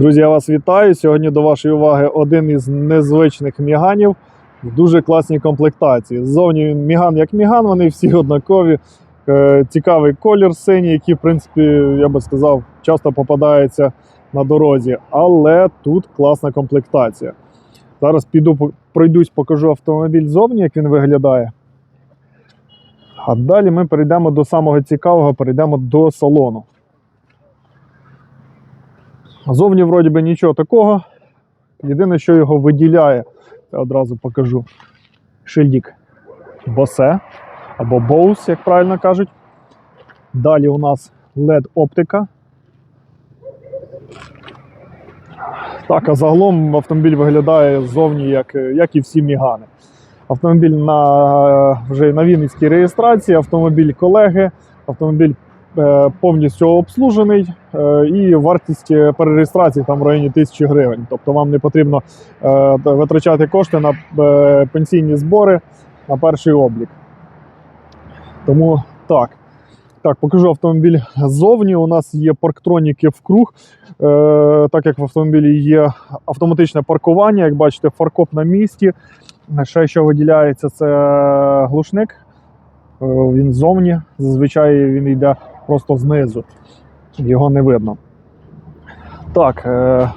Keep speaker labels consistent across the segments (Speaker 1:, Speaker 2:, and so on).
Speaker 1: Друзі, я вас вітаю. Сьогодні до вашої уваги один із незвичних міганів в дуже класній комплектації. Ззовні міган як міган, вони всі однакові. Е, Цікавий колір синій, який, в принципі, я би сказав, часто попадається на дорозі. Але тут класна комплектація. Зараз піду пройдусь, покажу автомобіль ззовні, як він виглядає. А далі ми перейдемо до самого цікавого, перейдемо до салону. Зовні, вроді би, нічого такого. Єдине, що його виділяє, я одразу покажу. Шильдик Bose або Bose, як правильно кажуть. Далі у нас LED оптика. Так, а загалом автомобіль виглядає ззовні, як, як і всі мігани. Автомобіль на, вже на Вінницькій реєстрації, автомобіль колеги, автомобіль повністю обслужений, е, і вартість е, перереєстрації там в районі 1000 гривень. Тобто вам не потрібно е, витрачати кошти на е, пенсійні збори на перший облік. Тому так. Так, покажу автомобіль ззовні. У нас є парктроніки вкруг. Е, так як в автомобілі є автоматичне паркування, як бачите, фаркоп на місці. Ще що виділяється, це глушник. Е, Він ззовні. Зазвичай він йде просто знизу. Його не видно. Так. Е-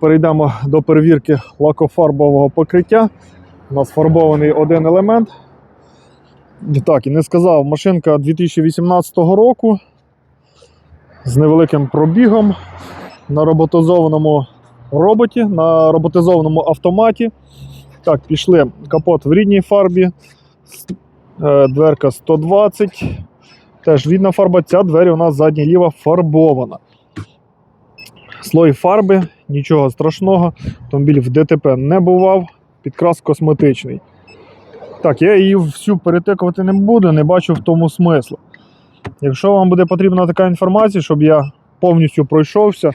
Speaker 1: перейдемо до перевірки лакофарбового покриття. У нас фарбований один елемент. Так, і не сказав, машинка 2018 року з невеликим пробігом на роботизованому роботі, на роботизованому автоматі. Так, пішли капот в рідній фарбі, е, дверка 120. Теж рідна фарба. Ця двері у нас задня ліва фарбована. Слой фарби, нічого страшного. Автомобіль в ДТП не бував, підкрас косметичний. Так, я її всю перетикувати не буду, не бачу в тому смислу. Якщо вам буде потрібна така інформація, щоб я повністю пройшовся,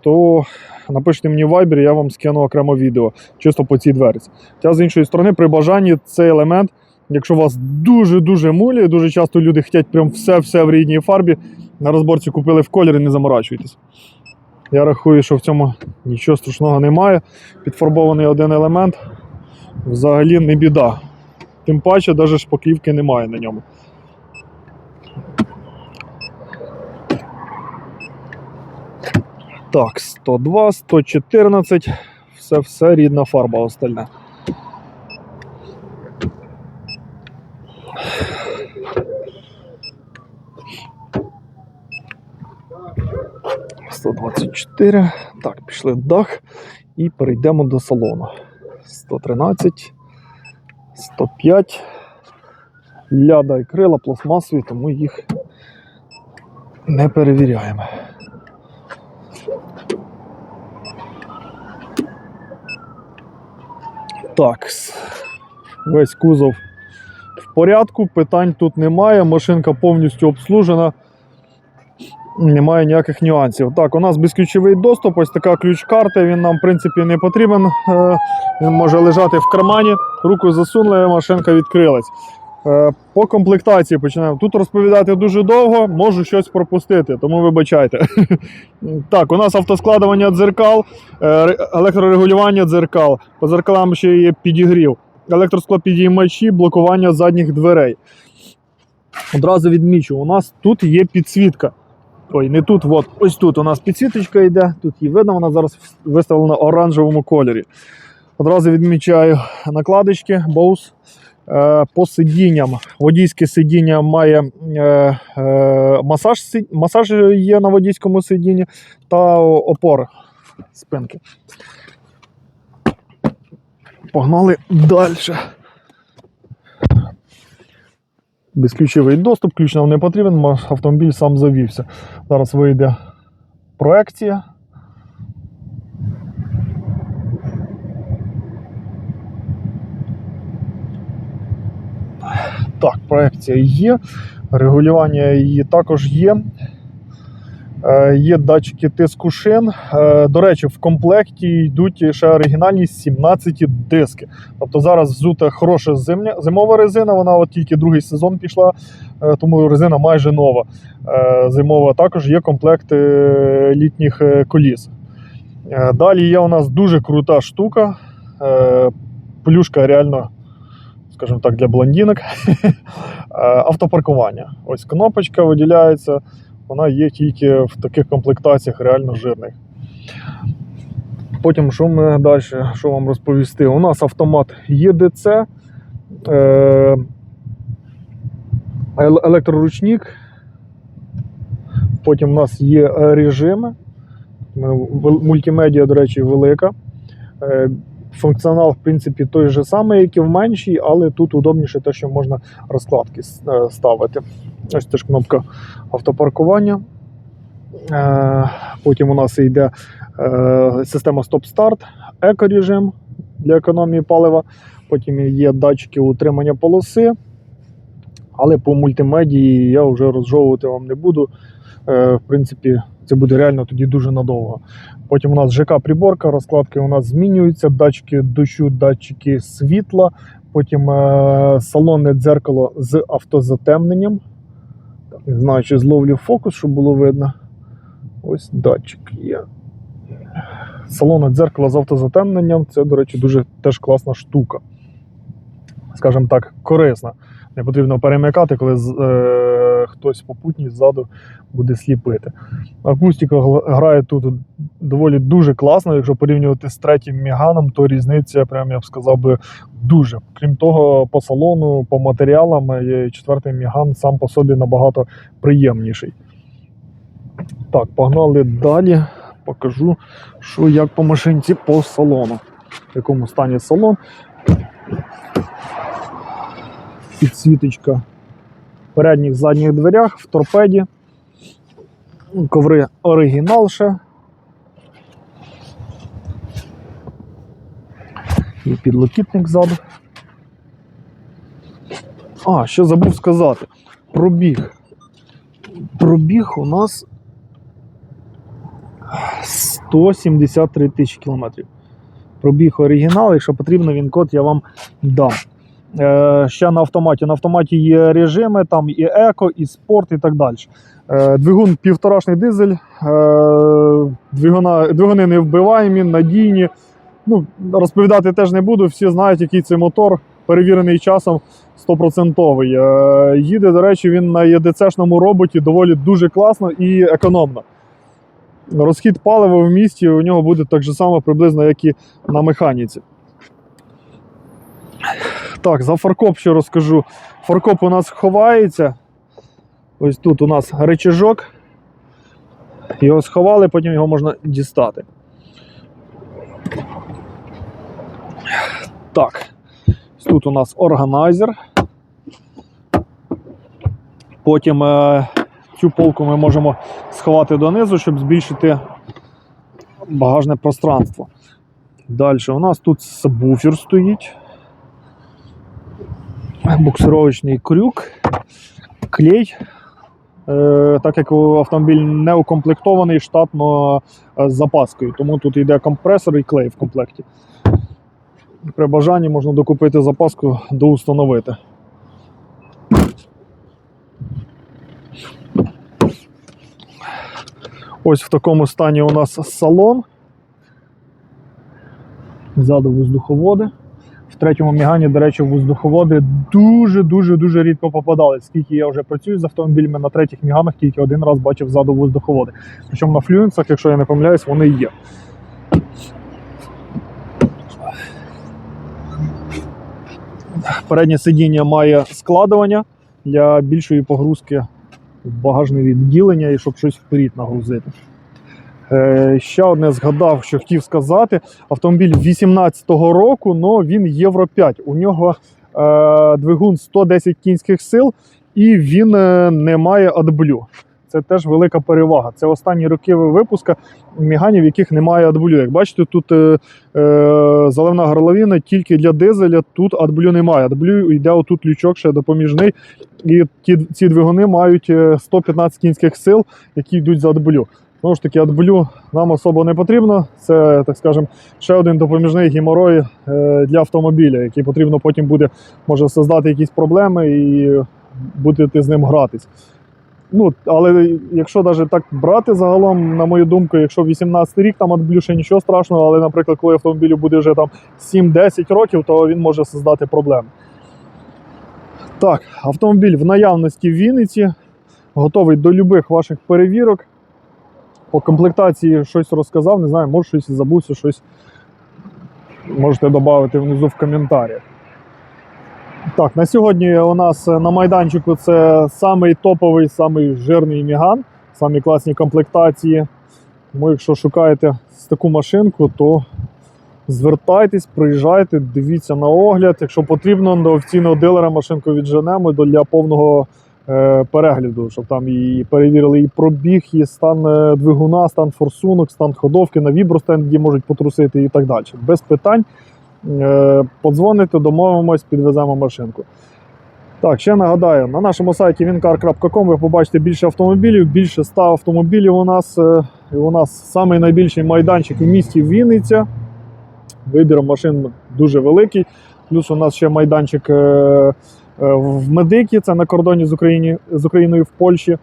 Speaker 1: то напишіть мені в Viber, я вам скину окремо відео чисто по цій дверці. Та з іншої сторони, при бажанні цей елемент, Якщо вас дуже-дуже муляє, дуже часто люди хочуть прям все-все в рідній фарбі. На розборці купили в кольорі, не заморачуйтесь. Я рахую, що в цьому нічого страшного немає. Підфарбований один елемент взагалі не біда. Тим паче, навіть шпаклівки немає на ньому. Так, 102, 114, все-все рідна фарба остальна. 124. Так, пішли в дах і перейдемо до салону. 113, 105. Ляда і крила пластмасові, тому їх не перевіряємо. Так, весь кузов порядку, питань тут немає. Машинка повністю обслужена. Немає ніяких нюансів. Так, у нас безключовий доступ, ось така ключ-карта. Він нам, в принципі, не потрібен. Е, Він може лежати в кармані. Руку засунули, машинка відкрилась. Е, По комплектації починаємо. Тут розповідати дуже довго, можу щось пропустити, тому вибачайте. Так, у нас автоскладування дзеркал, е, електрорегулювання дзеркал. По дзеркалам ще є підігрів, електросклопідіймачі, блокування задніх дверей. Одразу відмічу, у нас тут є підсвітка. Ой, не тут, от, ось тут у нас підсвіточка йде, тут її видно, вона зараз виставлена в оранжевому кольорі. Одразу відмічаю накладочки, Bose. Е, По сидінням. Водійське сидіння має е, е, масаж, масаж є на водійському сидінні та опор спинки. Погнали далі. Безключовий доступ, ключ нам не потрібен, автомобіль сам завівся. Зараз вийде проекція. Так, проекція є, регулювання її також є. Е, Є датчики тиску шин. Е, До речі, в комплекті йдуть ще оригінальні 17 диски. Тобто зараз взута хороша зимня, зимова резина, вона от тільки другий сезон пішла, е, тому резина майже нова. Зимова також є комплект літніх коліс. Далі є у нас дуже крута штука. Плюшка реально, скажімо так, для блондинок. Автопаркування. Ось кнопочка виділяється, вона є тільки в таких комплектаціях реально жирних. Потім, що ми далі, що вам розповісти? У нас автомат ЄДЦ, е, електроручник. Потім у нас є режими. Мультимедіа, до речі, велика. Е, Функціонал, в принципі, той же самий, як і в меншій, але тут удобніше те, що можна розкладки е, ставити. Ось теж кнопка автопаркування. Е, Потім у нас йде е, система стоп-старт, екорежим для економії палива. Потім є датчики утримання полоси. Але по мультимедії я вже розжовувати вам не буду. Е, В принципі, це буде реально тоді дуже надовго. Потім у нас ЖК-приборка, розкладки у нас змінюються, датчики дощу, датчики світла, потім салонне дзеркало з автозатемненням. Не знаю, чи зловлю фокус, щоб було видно. Ось датчик є. Салонне дзеркало з автозатемненням це, до речі, дуже теж класна штука. Скажімо так, корисна. Не потрібно перемикати, коли е, хтось попутній ззаду буде сліпити. Акустика грає тут доволі дуже класно. Якщо порівнювати з третім Міганом, то різниця, прям я б сказав би, дуже. Крім того, по салону, по матеріалам, е, четвертий Міган сам по собі набагато приємніший. Так, погнали далі. Покажу, що як по машинці по салону. В якому стані салон. Підсвіточка в передніх задніх дверях, в торпеді. Коври оригінал ще. І підлокітник ззаду. А, ще забув сказати. Пробіг. Пробіг у нас 173 тисячі кілометрів. Пробіг оригінал, якщо потрібно, він код я вам дам. Е, ще на автоматі. На автоматі є режими, там і еко, і спорт, і так далі. Е, двигун півторашний дизель, е, двигуна, двигуни не вбиваємі, надійні. Ну, розповідати теж не буду, всі знають, який це мотор, перевірений часом 100%. Е, їде, до речі, він на ЄДЦ-шному роботі доволі дуже класно і економно. Розхід палива в місті у нього буде так же само приблизно, як і на механіці. Так, за фаркоп ще розкажу. Фаркоп у нас ховається. Ось тут у нас речажок. Його сховали, потім його можна дістати. Так. Тут у нас органайзер. Потім е, цю полку ми можемо сховати донизу, щоб збільшити багажне пространство. Далі у нас тут сабвуфер стоїть. Буксировочний крюк, клей. Е, так як автомобіль не укомплектований штатно е, з запаскою, тому тут йде компресор і клей в комплекті. При бажанні можна докупити запаску, доустановити. Ось в такому стані у нас салон. Ззаду воздуховоди. В третьому мігані, до речі, воздуховоди дуже-дуже дуже рідко попадали. Скільки я вже працюю з автомобілями на третіх міганах, тільки один раз бачив ззаду воздуховоди. Причому на флюенсах, якщо я не помиляюсь, вони є. Переднє сидіння має складування для більшої погрузки в багажне відділення і щоб щось вперед нагрузити. Е, ще одне згадав, що хотів сказати. Автомобіль 18-го року, але він Євро 5. У нього е, двигун 110 кінських сил і він е, не має AdBlue. це теж велика перевага. Це останні роки випуска міганів, яких немає AdBlue. Як бачите, тут е, заливна горловина тільки для дизеля, тут AdBlue немає. AdBlue йде отут лючок ще допоміжний, і ті, ці двигуни мають е, 115 кінських сил, які йдуть за AdBlue. Знову ж таки, AdBlue нам особо не потрібно. Це, так скажемо, ще один допоміжний геморой е, для автомобіля, який потрібно потім буде може создати якісь проблеми і будете з ним гратись. Ну, але якщо навіть так брати загалом, на мою думку, якщо 18 рік там AdBlue ще нічого страшного, але, наприклад, коли автомобілю буде вже там 7-10 років, то він може создати проблеми. Так, автомобіль в наявності в Вінниці, готовий до любих ваших перевірок. По комплектації щось розказав, не знаю, може щось забувся, щось можете додати внизу в коментарях. Так, на сьогодні у нас на майданчику це самий топовий, самий жирний міган, самі класні комплектації. Тому, якщо шукаєте таку машинку, то звертайтесь, приїжджайте, дивіться на огляд. Якщо потрібно, до офіційного дилера машинку відженемо для повного е, перегляду, щоб там і перевірили і пробіг, і стан е, двигуна, стан форсунок, стан ходовки, на вібростенді можуть потрусити і так далі. Без питань. Е, Подзвоните, домовимось, підвеземо машинку. Так, ще нагадаю, на нашому сайті wincar.com ви побачите більше автомобілів, більше 100 автомобілів у нас. е, І у нас найбільший майданчик в місті Вінниця. Вибір машин дуже великий. Плюс у нас ще майданчик е, е, в Медикі, це на кордоні з, Україні, з Україною в Польщі.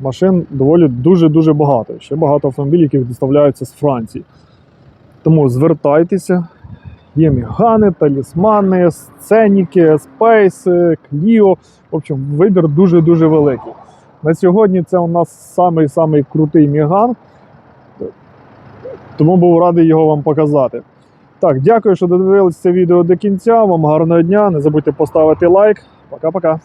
Speaker 1: Машин доволі дуже-дуже багато. Ще багато автомобілів, які доставляються з Франції. Тому звертайтеся. Є мігани, талісмани, сценіки, спейси, кліо. В общем, вибір дуже-дуже великий. На сьогодні це у нас самий-самий крутий міган. Тому був радий його вам показати. Так, дякую, що додивилися це відео до кінця. Вам гарного дня. Не забудьте поставити лайк. Пока-пока.